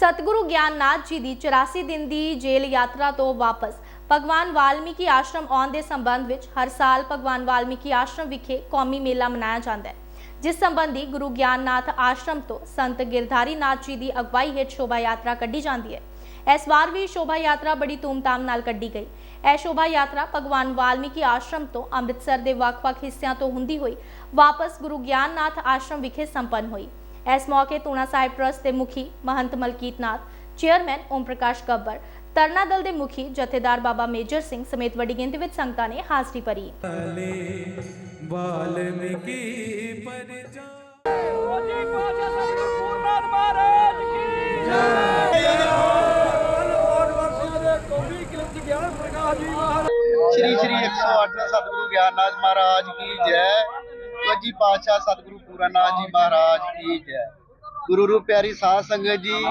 ਸਤਿਗੁਰੂ ਗਿਆਨਨਾਥ ਜੀ ਦੀ 84 ਦਿਨ ਦੀ ਜੇਲ੍ਹ ਯਾਤਰਾ ਤੋਂ ਵਾਪਸ ਭਗਵਾਨ ਵਾਲਮੀਕੀ ਆਸ਼ਰਮ ਆਉਣ ਦੇ ਸੰਬੰਧ ਵਿੱਚ ਹਰ ਸਾਲ ਭਗਵਾਨ ਵਾਲਮੀਕੀ ਆਸ਼ਰਮ ਵਿਖੇ ਕੌਮੀ ਮੇਲਾ ਮਨਾਇਆ ਜਾਂਦਾ ਹੈ। ਜਿਸ ਸੰਬੰਧੀ ਗੁਰੂ ਗਿਆਨਨਾਥ ਆਸ਼ਰਮ ਤੋਂ ਸੰਤ ਗਿਰਧਾਰੀ ਨਾਥ ਜੀ ਦੀ ਅਗਵਾਈ ਹੇਠ ਸ਼ੋਭਾ ਯਾਤਰਾ ਕੱਢੀ ਜਾਂਦੀ ਹੈ। ਇਸ ਵਾਰ ਵੀ ਸ਼ੋਭਾ ਯਾਤਰਾ ਬੜੀ ਧੂਮਧਾਮ ਨਾਲ ਕੱਢੀ ਗਈ। ਇਹ ਸ਼ੋਭਾ ਯਾਤਰਾ ਭਗਵਾਨ ਵਾਲਮੀਕੀ ਆਸ਼ਰਮ ਤੋਂ ਅੰਮ੍ਰਿਤਸਰ ਦੇ ਵੱਖ-ਵੱਖ ਹਿੱਸਿਆਂ ਤੋਂ ਹੁੰਦੀ ਹੋਈ ਵਾਪਸ ਗੁਰੂ ਗਿਆਨਨਾਥ ਆਸ਼ਰਮ ਵਿਖੇ ਸੰਪੰਨ ਹੋਈ। ਇਸ ਮੌਕੇ ਤੂਣਾ ਸਾਹਿਬ ਟਰਸਟ ਦੇ ਮੁਖੀ ਮਹੰਤ ਮਲਕੀਤ ਨਾਥ ਚੇਅਰਮੈਨ ਓਮ ਪ੍ਰਕਾਸ਼ ਗੱਬਰ ਤਰਨਾ ਦਲ ਦੇ ਮੁਖੀ ਜਥੇਦਾਰ ਬਾਬਾ ਮੇਜਰ ਸਿੰਘ ਸਮੇਤ ਵੱਡੀ ਗਿਣਤੀ ਵਿੱਚ ਸੰਗਤਾਂ ਨੇ ਹਾਜ਼ਰੀ ਭਰੀ। ਵਾਲੇ ਵਾਲਮੀਕੀ ਪਰਜਾ ਜੀ ਪਾਸ਼ਾ ਸਤਿਗੁਰੂ ਪੂਰਨਾਥ ਮਹਾਰਾਜ ਕੀ ਸ਼੍ਰੀ ਸ਼੍ਰੀ 108 ਸਤਿਗੁਰੂ ਗਿਆਨਨਾਥ ਮਹਾਰਾਜ ਕੀ ਜੈ। ਵੱਜੀ ਪਾਤਸ਼ਾਹ ਸਤਿਗੁਰੂ ਪੂਰਨਨਾਥ ਜੀ, ਮਹਾਰਾਜ ਕੀ ਜੈ। ਗੁਰੂ ਰੂਪ ਪਿਆਰੀ ਸਾਧ ਸੰਗਤ ਜੀ,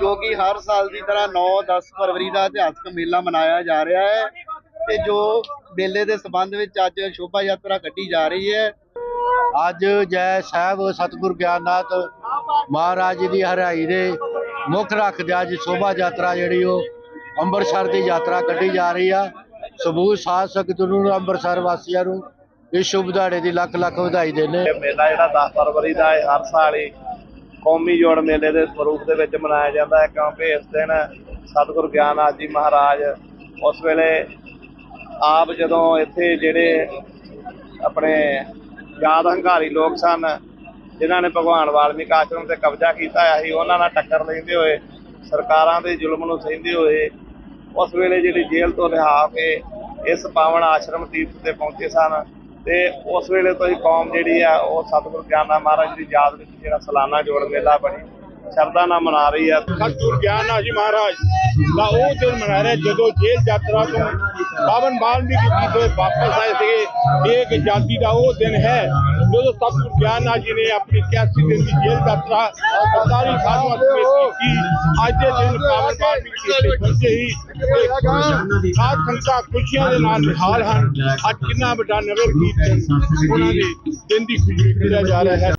ਜੋ ਕਿ ਹਰ ਸਾਲ ਦੀ ਤਰ੍ਹਾਂ 9-10 ਫਰਵਰੀ ਦਾ ਇਤਿਹਾਸਕ ਮੇਲਾ ਮਨਾਇਆ ਜਾ ਰਿਹਾ ਹੈ ਤੇ ਜੋ ਮੇਲੇ ਦੇ ਸਬੰਧ ਵਿੱਚ ਅੱਜ ਸ਼ੋਭਾ ਯਾਤਰਾ ਕੱਢੀ ਜਾ ਰਹੀ ਹੈ। ਅੱਜ ਜੈ ਸਾਹਿਬ ਸਤਿਗੁਰ ਗਿਆਨਨਾਥ ਮਹਾਰਾਜ ਜੀ ਦੀ ਹਰਿਆਈ ਦੇ ਮੁੱਖ ਰੱਖਦੇ ਅੱਜ ਸ਼ੋਭਾ ਯਾਤਰਾ ਜਿਹੜੀ ਉਹ ਅੰਮ੍ਰਿਤਸਰ ਦੀ ਯਾਤਰਾ ਕੱਢੀ ਜਾ ਰਹੀ ਆ। ਸਮੂਹ ਸਾਧ ਸੰਗਤ ਨੂੰ, ਅੰਮ੍ਰਿਤਸਰ ਵਾਸੀਆਂ ਨੂੰ ਇਸ ਸ਼ੁਭ ਦਿਹਾੜੇ ਦੀ ਲੱਖ ਲੱਖ ਵਧਾਈ ਦਿੰਦੇ ਇਹ ਮੇਲਾ ਜਿਹੜਾ 10 ਫਰਵਰੀ ਦਾ ਹੈ, ਹਰ ਸਾਲ ਹੀ ਕੌਮੀ ਜੋੜ ਮੇਲੇ ਦੇ ਸਰੂਪ ਦੇ ਵਿੱਚ ਮਨਾਇਆ ਜਾਂਦਾ ਹੈ। ਕਿਉਂਕਿ ਇਸ ਦਿਨ ਸਤਿਗੁਰੂ ਗਿਆਨਨਾਥ ਜੀ ਮਹਾਰਾਜ ਉਸ ਵੇਲੇ ਆਪ ਜਦੋਂ ਇੱਥੇ ਜਿਹੜੇ ਆਪਣੇ ਯਾਦ ਹੰਕਾਰੀ ਲੋਕ ਸਨ, ਜਿਨ੍ਹਾਂ ਨੇ ਭਗਵਾਨ ਵਾਲਮੀਕ ਆਸ਼ਰਮ ਤੇ ਕਬਜ਼ਾ ਕੀਤਾ ਹੋਇਆ ਸੀ, ਉਹਨਾਂ ਨਾਲ ਟੱਕਰ ਲੈਂਦੇ ਹੋਏ, ਸਰਕਾਰਾਂ ਦੇ ਜ਼ੁਲਮ ਨੂੰ ਸਹਿੰਦੇ ਹੋਏ, ਉਸ ਵੇਲੇ ਜਿਹੜੀ ਜੇਲ੍ਹ ਤੋਂ ਰਿਹਾ ਕੇ ਇਸ ਪਾਵਨ ਆਸ਼ਰਮ ਤੀਰਥ ਤੇ ਪਹੁੰਚੇ ਸਨ ਤੇ ਉਸ ਵੇਲੇ ਤੋਂ ਹੀ ਕੌਮ ਜਿਹੜੀ ਆ, ਉਹ ਸਤਿਗੁਰੂ ਗਿਆਨਾ ਮਹਾਰਾਜ ਦੀ ਯਾਦ ਵਿੱਚ ਜਿਹੜਾ ਸਾਲਾਨਾ ਜੋੜ ਮੇਲਾ ਬਣੀ। ਸ਼ਰਧਾ ਨਾਲ ਮਨਾ ਰਹੀ ਹੈ ਸਤਿਗੁਰ ਗਿਆਨਨਾਥ ਜੀ ਮਹਾਰਾਜ। ਦਾ ਉਹ ਦਿਨ ਮਨਾ ਰਿਹਾ ਜਦੋਂ ਜੇਲ੍ਹ ਯਾਤਰਾ ਤੋਂ ਬਾਵਨ ਵਾਲਮੀਕੀ ਜੀ ਤੋਂ ਵਾਪਸ ਆਏ ਸੀਗੇ। ਇਹ ਇੱਕ ਆਜ਼ਾਦੀ ਦਾ ਉਹ ਦਿਨ ਹੈ। ਜਦੋਂ ਸਤਿਗੁਰ ਗਿਆਨਨਾਥ ਜੀ ਨੇ ਆਪਣੀ 81 ਦਿਨ ਦੀ ਜੇਲ੍ਹ ਯਾਤਰਾ 45 ਸਾਲਾਂ ਤੋਂ ਕੀਤੀ। ਅੱਜ ਦੇ ਦਿਨ ਬਾਵਨ ਵਾਲਮੀਕੀ ਜੀ ਤੇ ਹੀ ਸਾਧ ਸੰਗਤਾਂ ਖੁਸ਼ੀਆਂ ਦੇ ਨਾਲ ਨਿਹਾਲ ਹਨ। ਅੱਜ ਕਿੰਨਾ ਵੱਡਾ ਨਗਰ ਕੀਰਤਨ ਉਹਨਾਂ ਦੇ ਦਿਨ ਦੀ ਖੁਸ਼ੀ ਕੀਤਾ ਜਾ ਰਿਹਾ ਹੈ।